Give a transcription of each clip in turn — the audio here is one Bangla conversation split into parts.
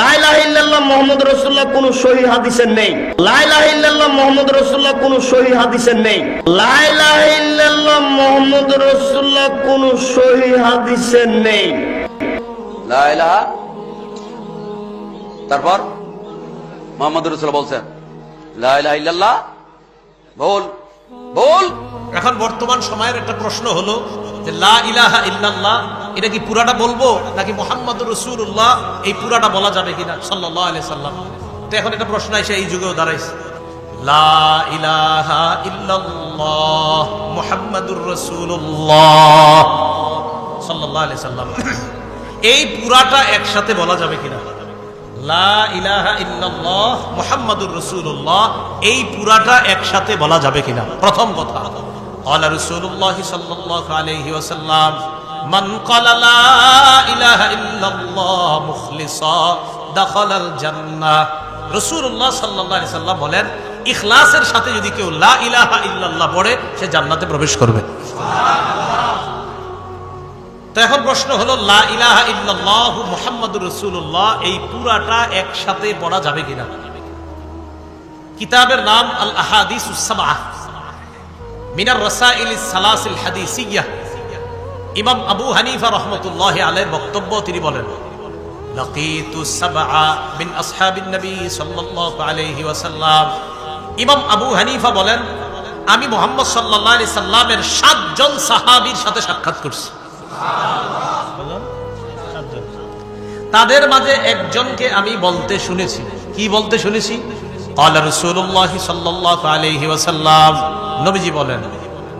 লাইলাহ ইল্লাল্লাহ মোহাম্মদ রসুল্লাহ কোন সহি হাদিসের নেই। লাইলাহ ইল্লাল্লাহ মোহাম্মদ রসুল্লাহ কোন সহি হাদিসের নেই। লাইলাহ ইল্লাল্লাহ মোহাম্মদ রসুল্লাহ কোন সহি হাদিসের নেই। লা ইলাহা তারপর মোহাম্মদ রসুল বলছেন লা ইলাহা ইল্লাল্লাহ বল বল এখন বর্তমান সময়ের একটা প্রশ্ন হলো যে লা ইলাহা ইল্লাল্লাহ, এটা কি পুরাটা বলব? নাকি মোহাম্মদ রসুল্লাহ এই পুরাটা বলা যাবে কিনা? সাল্লাহ আলি সাল্লাম। তো এখন এটা প্রশ্ন এসে এই যুগেও দাঁড়াইছে। লা ইলাহা এই পুরাটা একসাথে বলা যাবে কিনা? লা ইলাহা রাসূলুল্লাহ, এই পুরাটা একসাথে বলা যাবে কিনা? প্রথম কথা। قال رسول الله صلى الله عليه وسلم من قال لا اله الا الله مخلصا دخل الجنه রাসূলুল্লাহ সাল্লাল্লাহু আলাইহি সাল্লাম বলেন ইখলাসের সাথে যদি কেউ লা ইলাহা ইল্লাল্লাহ পড়ে সে জান্নাতে প্রবেশ করবে তো এখন প্রশ্ন হলো লা ইলাহা ইল্লাল্লাহু মুহাম্মাদুর রাসূলুল্লাহ এই পুরাটা একসাথে পড়া যাবে কিনা কিতাবের নাম আল আহাদিস সাবাহ মিনার রাসাইল সালাসিল হাদিসিয়াহ ইমাম আবু হানিফা রহমতুল্লাহ আলের বক্তব্য তিনি বলেন لقيت السبعة من أصحاب النبي صلى الله عليه وسلم ইমাম আবু হানিফা বলেন আমি মোহাম্মদ সাল্লাল্লাহু আলাইহি সাল্লামের সাতজন সাহাবীর সাথে সাক্ষাৎ করছি তাদের মাঝে একজনকে আমি বলতে শুনেছি কি বলতে শুনেছি قال رسول الله صلى الله عليه وسلم নবীজি বলেন,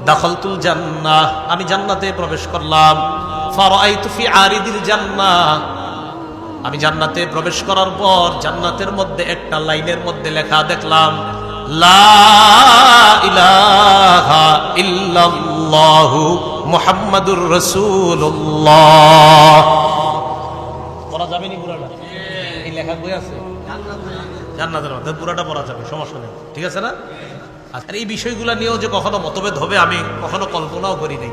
দাখলতুল জান্নাহ, আমি জান্নাতে প্রবেশ করলাম। ফি আরিদিল জান্নাহ। আমি জান্নাতে প্রবেশ করার পর জান্নাতের মধ্যে একটা লাইনের মধ্যে লেখা দেখলাম, লা ইলাহা ইল্লাল্লাহু মুহাম্মাদুর রাসূলুল্লাহ। পড়া যাবে নি পুরাটা? এই লেখা বই আছে? জান্নাতের মধ্যে পুরাটা পড়া যাবে, সমস্যা নেই। ঠিক আছে না? আর এই বিষয়গুলো নিয়েও যে কখনো মতভেদ হবে, আমি কখনো কল্পনাও করি নাই।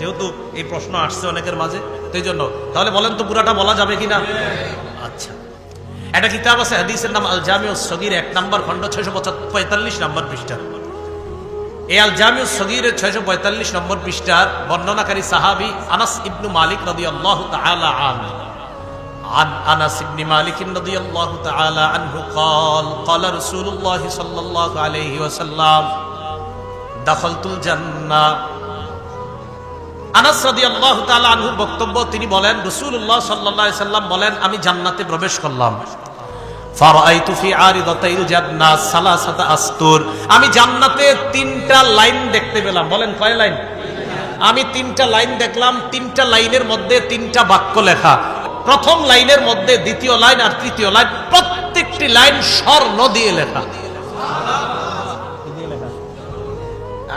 যেহেতু এই প্রশ্ন আসছে অনেকের মাঝে, তো জন্য। তাহলে বলেন তো পুরাটা বলা যাবে কিনা? আচ্ছা। একটা কিতাব আছে, হাদিসের নাম আল জামিউ সগির, এক নম্বর খণ্ড, ছয়শো পঁয়তাল্লিশ নম্বর পৃষ্ঠা এই আল জামিউ সগিরের ছয়শো পঁয়তাল্লিশ নম্বর পৃষ্ঠার বর্ণনাকারী সাহাবি আনাস ইবনু মালিক রদি আল্লাহ তাআলা আন عن انس بن مالك رضي الله تعالى عنه قال قال رسول الله صلى الله عليه وسلم دخلت الجنه আনাস রাদিয়াল্লাহু তাআলা আনহুর বক্তব্য তিনি বলেন রাসূলুল্লাহ সাল্লাল্লাহু আলাইহি সাল্লাম বলেন আমি জান্নাতে প্রবেশ করলাম ফারাআইতু ফি আরিদাতাইল জান্নাহ সালাসাতা আস্তুর আমি জান্নাতে তিনটা লাইন দেখতে পেলাম বলেন কয় লাইন আমি তিনটা লাইন দেখলাম তিনটা লাইনের মধ্যে তিনটা বাক্য লেখা প্রথম লাইনের মধ্যে দ্বিতীয় লাইন আর তৃতীয় লাইন, প্রত্যেকটি লাইন স্বর্ণ দিয়ে লেখা।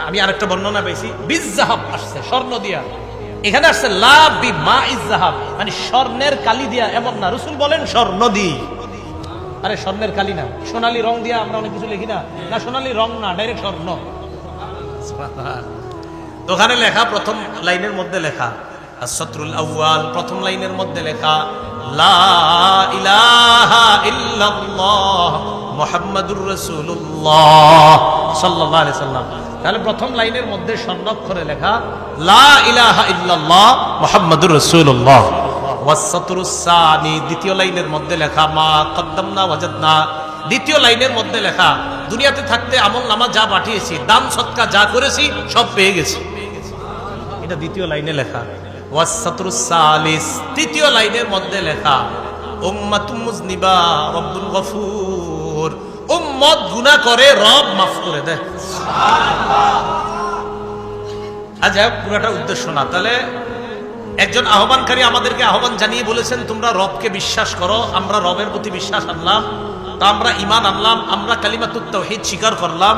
আমি আরেকটা বর্ণনা পেয়েছি বিজাহাব আসছে স্বর্ণ দিয়া। এখানে আসছে, লা বি মা ইজাহাব মানে স্বর্ণের কালি দিয়া, এমন না। রসুল বলেন স্বর্ণ দি। আরে, স্বর্ণের কালি না। সোনালী রং দিয়া আমরা অনেক কিছু লিখি না। না, সোনালী রং না, ডাইরেক্ট স্বর্ণ ওখানে লেখা, প্রথম লাইনের মধ্যে লেখা। আসত্রুল আউয়াল, প্রথম লাইনের মধ্যে লেখা, লা ইলাহা ইল্লাল্লাহ মুহাম্মাদুর রাসূলুল্লাহ সাল্লাল্লাহু আলাইহি সাল্লাম। তাহলে প্রথম লাইনের মধ্যে স্বর্ণাক্ষরে লেখা, লা ইলাহা ইল্লাল্লাহ মুহাম্মাদুর রাসূলুল্লাহ। ওয়াসসাতরুস সানি, দ্বিতীয় লাইনের মধ্যে লেখা, মা কদ্দামনা ওয়াজাদনা। দ্বিতীয় লাইনের মধ্যে লেখা, দুনিয়াতে থাকতে আমল নামা যা পাঠিয়েছি, দান সৎকা যা করেছি, সব পেয়ে গেছি। এটা দ্বিতীয় লাইনে লেখা। তৃতীয় লাইনের মধ্যে লেখা গফুর। করে রব মাফ করে দেয় হোক, পুরোটা উদ্দেশ্য না তাহলে একজন আহ্বানকারী আমাদেরকে আহ্বান জানিয়ে বলেছেন তোমরা রবকে বিশ্বাস করো আমরা রবের প্রতি বিশ্বাস আনলাম। তা আমরা ইমান আনলাম, আমরা কালিমাতুত তাওহীদ স্বীকার করলাম।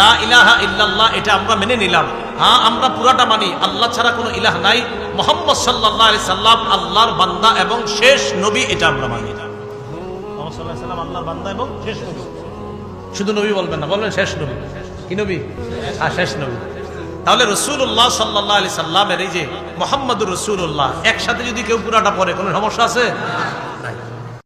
লা ইলাহা ইল্লাল্লাহ, এটা আমরা মেনে নিলাম। হ্যাঁ আমরা পুরাটা মানি। আল্লাহ ছাড়া কোনো ইলাহ নাই। মোহাম্মদ সাল্লাল্লাহু আলাইহি সাল্লাম আল্লাহর বান্দা এবং শেষ নবী, এটা আমরা মানি। মোহাম্মদ সাল্লাম আল্লাহর বান্দা এবং শেষ নবী। শুধু নবী বলবেন না, বলবেন শেষ নবী। কি নবী? হ্যাঁ শেষ নবী। তাহলে রসুল্লাহ সাল্লাহ আলি সাল্লামের এই যে মোহাম্মদুর রসুল্লাহ একসাথে যদি কেউ পুরাটা পড়ে, কোনো সমস্যা আছে?